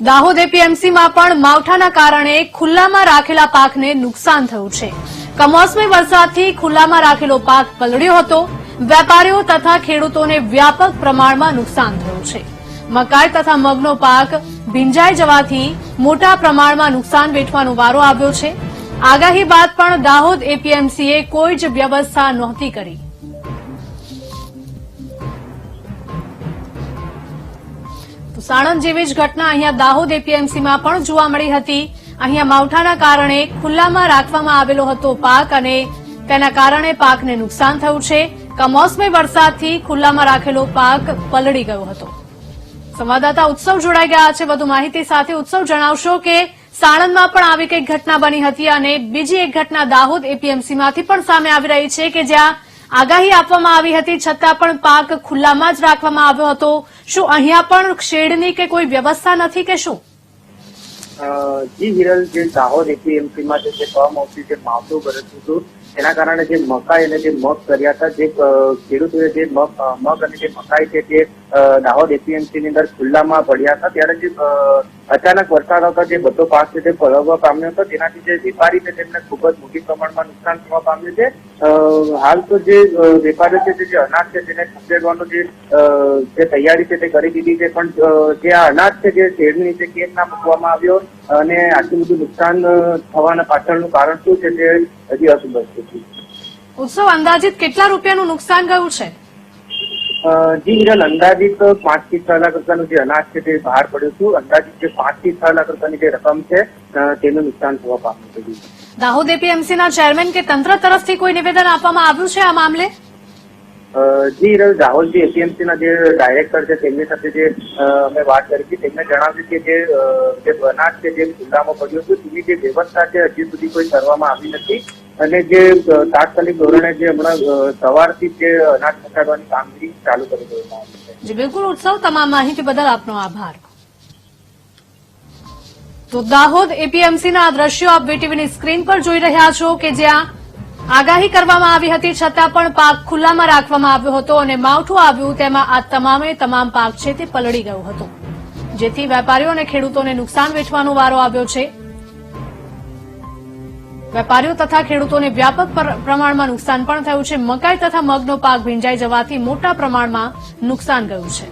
દાહોદ એપીએમસીમાં પણ માવઠાના કારણે ખુલ્લામાં રાખેલા પાકને નુકસાન થયું છે. કમોસમી વરસાદથી ખુલ્લામાં રાખેલો પાક પલળ્યો હતો. વેપારીઓ તથા ખેડૂતોને વ્યાપક પ્રમાણમાં નુકસાન થયું છે. મકાઈ તથા મગનો પાક ભીંજાઈ જવાથી મોટા પ્રમાણમાં નુકસાન વેઠવાનો વારો આવ્યો છે. આગાહી બાદ પણ દાહોદ એપીએમસીએ કોઈ જ વ્યવસ્થા નહોતી કરી. તો સાણંદ જેવી જ ઘટના અહીંયા દાહોદ એપીએમસીમાં પણ જોવા મળી હતી. અહીંયા માવઠાના કારણે ખુલ્લામાં રાખવામાં આવેલો હતો પાક અને તેના કારણે પાકને નુકસાન થયું છે. કમોસમી વરસાદથી ખુલ્લામાં રાખેલો પાક પલળી ગયો હતો. સંવાદદાતા ઉત્સવ જોડાઈ ગયા છે. વધુ માહિતી સાથે ઉત્સવ જણાવશો કે સાણંદમાં પણ આવી કંઈક ઘટના બની હતી અને બીજી એક ઘટના દાહોદ એપીએમસીમાંથી પણ સામે આવી રહી છે કે જ્યાં આગાહી આપવામાં આવી હતી. છતાં પણ પાક ખુલ્લામાં જ રાખવામાં આવ્યો હતો. શું અહીંયા પણ શેડની કે કોઈ વ્યવસ્થા નથી કે શું? જી હિરલ, જે દાહોદ એપીએમસીમાં જે કમોસમી જે માવઠું વરસ્યું હતું, એના કારણે જે મકાઈ અને જે મગ કર્યા હતા, જે ખેડૂતોએ જે મગ અને જે મકાઈ છે, તે દાહોદ એપીએમસી ની અંદર ખુલ્લામાં પડ્યા હતા. ત્યારે જે અચાનક વરસાદ આવતા જે બધો પાક છે તે પલળવા પામ્યો હતો. તેનાથી જે વેપારી છે તેમને ખૂબ જ મોટી પ્રમાણમાં નુકસાન થવા પામ્યું છે. હાલ તો જે વેપારી છે જે અનાજ છે તેને ખસેડવાનો જે તૈયારી છે તે કરી દીધી છે. પણ જે આ અનાજ છે જે શેડની નીચે કેમ ના મૂકવામાં આવ્યો અને આટલું બધું નુકસાન થવાના પાછળનું કારણ શું છે તે હજી અસુસ્પષ્ટ છે ઉત્સવ અંદાજિત કેટલા રૂપિયાનું નુકસાન ગયું છે? જી હિરલ અંદાજિત પાંચથી છ લાખ રૂપિયાનું જે અનાજ છે તે બહાર પડ્યું હતું. અંદાજિત જે પાંચથી છ લાખ રૂપિયાની જે રકમ છે તેનું નુકસાન થવા પામ્યું છે જી. દાહોદ એપીએમસીના ચેરમેન કે તંત્ર તરફથી કોઈ નિવેદન આપવામાં આવ્યું છે આ મામલે? જી હિરલ રાહુલ જે એપીએમસી ના જે ડાયરેક્ટર છે તેમની સાથે જે અમે વાત કરી હતી તેમને જણાવ્યું કે જે જે અનાજ છે જે ખુલ્લામાં પડ્યું હતું. તેની જે વ્યવસ્થા છે હજી સુધી કોઈ કરવામાં આવી નથી. અને જે તાત્કાલિક ધોરણે જે હમણાં સવારથી જે અનાજ પહોંચાડવાની કામગીરી ચાલુ કરી દેવામાં આવી છે. બિલકુલ. ઉત્સવ તમામ માહિતી બદલ આપનો આભાર. તો દાહોદ એપીએમસીના દ્રશ્યો આપ વીટીવીની સ્ક્રીન પર જોઈ રહ્યા છો કે જ્યાં આગાહી કરવામાં આવી હતી, છતાં પણ પાક ખુલ્લામાં રાખવામાં આવ્યો હતો અને માવઠું આવ્યું, તેમાં આ તમામે તમામ પાક છે તે પલળી ગયો હતો. જેથી વેપારીઓ અને ખેડૂતોને નુકસાન વેઠવાનો વારો આવ્યો છે. વેપારીઓ તથા ખેડૂતોને વ્યાપક પ્રમાણમાં નુકસાન પણ થયું છે. મકાઈ તથા મગનો પાક ભીંજાઈ જવાથી મોટા પ્રમાણમાં નુકસાન ગયું છે.